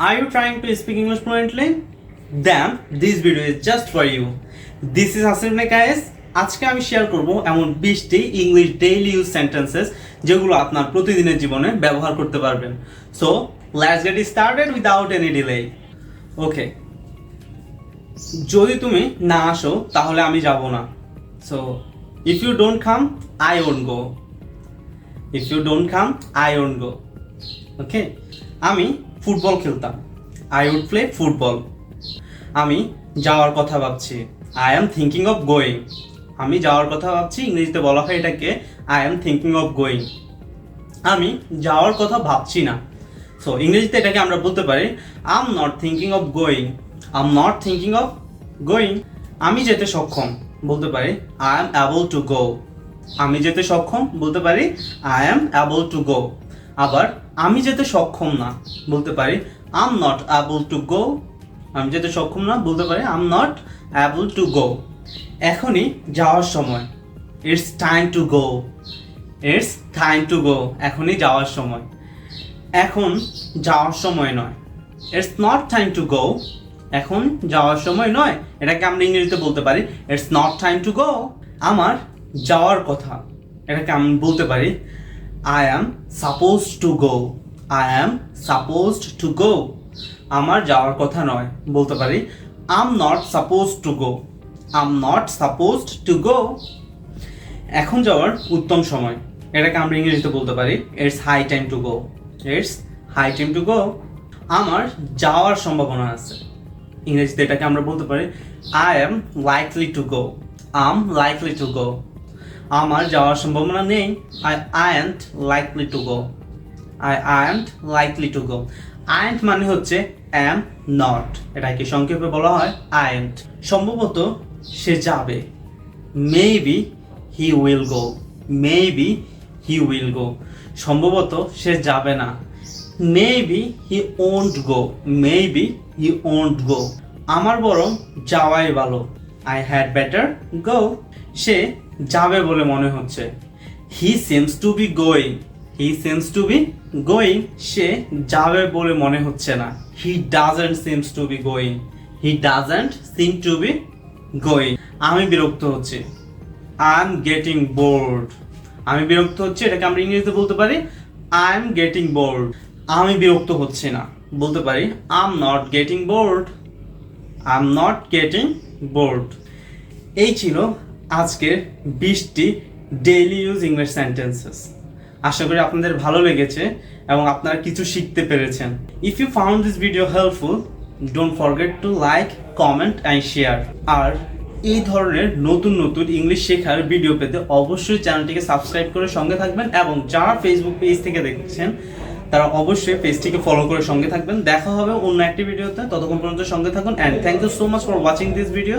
Are you trying to speak English fluently? Then, this video is just for you. This is Hasib Nekayes. আজকে আমি share করব এমন বিশটি English daily use sentences যেগুলো আপনার প্রতিদিনের জীবনে ব্যবহার করতে পারবেন। So let's get started without any delay okay যদি তুমি না আসো, তাহলে আমি যাব না। So if you don't come I won't go if you don't come I won't go okay আমি ফুটবল খেলতাম। আই উড প্লে ফুটবল আমি যাওয়ার কথা ভাবছি। I am thinking of going আমি যাওয়ার কথা ভাবছি, ইংরেজিতে বলা হয় এটাকে I am thinking of going আমি যাওয়ার কথা ভাবছি না। সো ইংরেজিতে এটাকে আমরা বলতে পারি I am not thinking of going I am not thinking of going আমি যেতে সক্ষম, বলতে পারি I am able to go আমি যেতে সক্ষম, বলতে পারি I am able to go আবার আমি যেতে সক্ষম না বলতে পারি I'm not able to go আমি যেতে সক্ষম না বলতে পারি I'm not able to go এখনই যাওয়ার সময়। It's time to go it's time to go এখনই যাওয়ার সময়। এখন যাওয়ার সময় নয়। It's not time to go এখন যাওয়ার সময় নয়। এটাকে আমরা ইংরেজিতে বলতে পারি it's not time to go আমার যাওয়ার কথা। এটাকে আমি বলতে পারি I am suppose to go I am supposed to go আমার যাওয়ার কথা নয়, বলতে পারি I'm not suppose to go I'm not supposed to go এখন যাওয়ার উত্তম সময়। এটাকে আমরা ইংরেজিতে বলতে পারি it's high time to go it's high time to go আমার যাওয়ার সম্ভাবনা আছে। ইংরেজিতে এটাকে আমরা বলতে পারি I am likely to go I'm likely to go আমার যাওয়ার সম্ভাবনা নেই। I ain't likely to go I ain't likely to go ain't মানে হচ্ছে অ্যাম নট এটাকে সংক্ষেপে বলা হয় আইন্ট সম্ভবত সে যাবে। Maybe he will go maybe he will go সম্ভবত সে যাবে না। Maybe he won't go maybe he won't go আমার বরং যাওয়াই ভালো। আই হ্যাড বেটার গো সে যাবে বলে মনে হচ্ছে। He seems to be going he seems to be going সে যাবে বলে মনে হচ্ছে না। He doesn't seems to be going he doesn't seem to be going আমি বিরক্ত হচ্ছি। আই এম গেটিং বোর্ড আমি বিরক্ত হচ্ছে, এটাকে আমরা ইংরেজিতে বলতে পারি আই এম গেটিং বোর্ড আমি বিরক্ত হচ্ছি না। বলতে পারি I am not getting bored I am not getting bored এই ছিল আজকের বিশটি ডেইলি ইউজ ইংলিশ সেন্টেন্সেস আশা করি আপনাদের ভালো লেগেছে এবং আপনারা কিছু শিখতে পেরেছেন। If you found this video helpful don't forget to like comment and share আর এই ধরনের নতুন নতুন ইংলিশ শেখার ভিডিও পেতে অবশ্যই চ্যানেলটিকে সাবস্ক্রাইব করে সঙ্গে থাকবেন এবং যারা ফেসবুক পেজ থেকে দেখছেন, তারা অবশ্যই পেজটিকে ফলো করে সঙ্গে থাকবেন। দেখা হবে অন্য একটি ভিডিওতে ততক্ষণ পর্যন্ত সঙ্গে থাকুন and thank you so much for watching this video